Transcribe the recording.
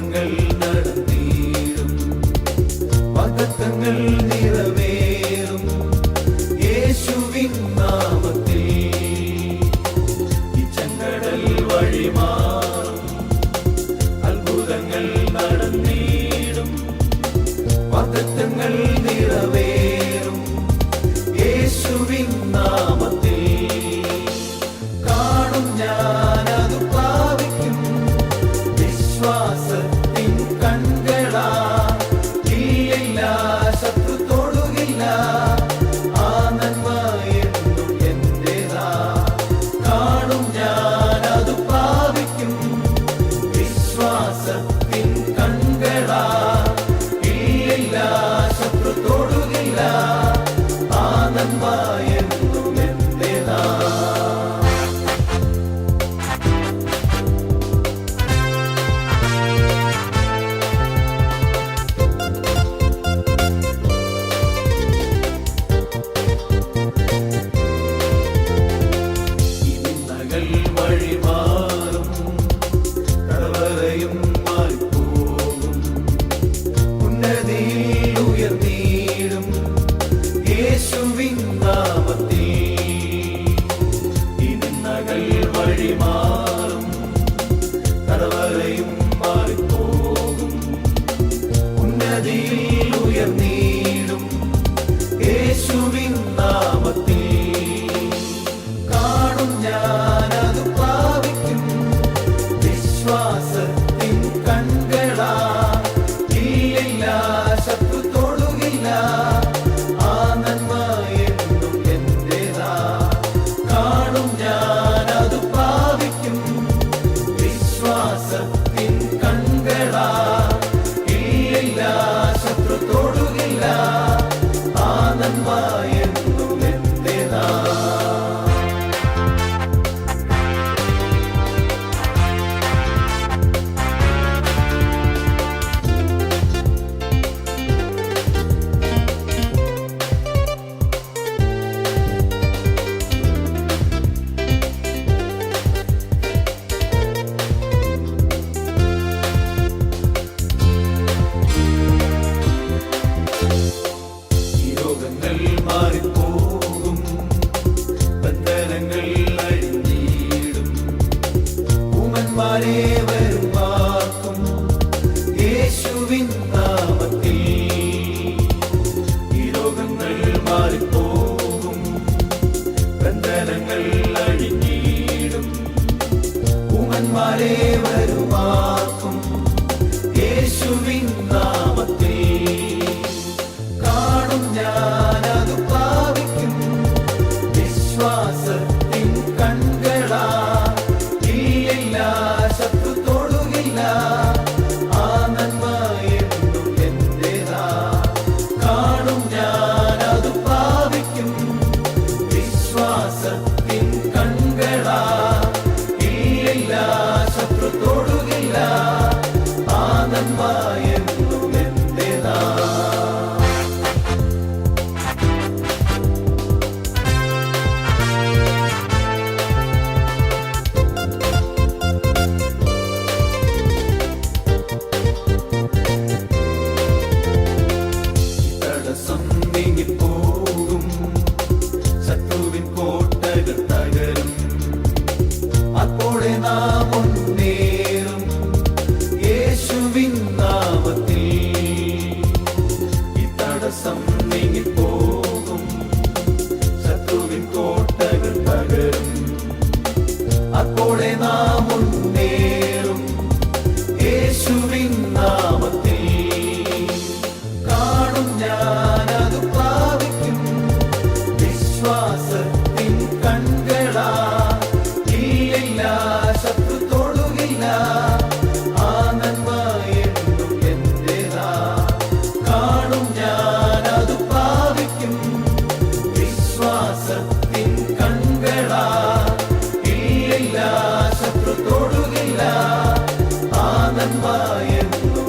வாருங்கள் நன்மாய் യേശുവിൻ നാമത്തിൽ തിന്മകൾ വഴി മാറും തടവറയും മാറിപ്പോകും. ഉന്നതിയിൽ വരുവാനേ വരുവാക്കും യേശുവിൻ ഈ രോഗങ്ങൾ വരും. ലോകം നീങ്ങിപ്പോകും കോട്ടകൾ അപ്പോഴേ യേശുവിൻ നാമത്തിൽ million.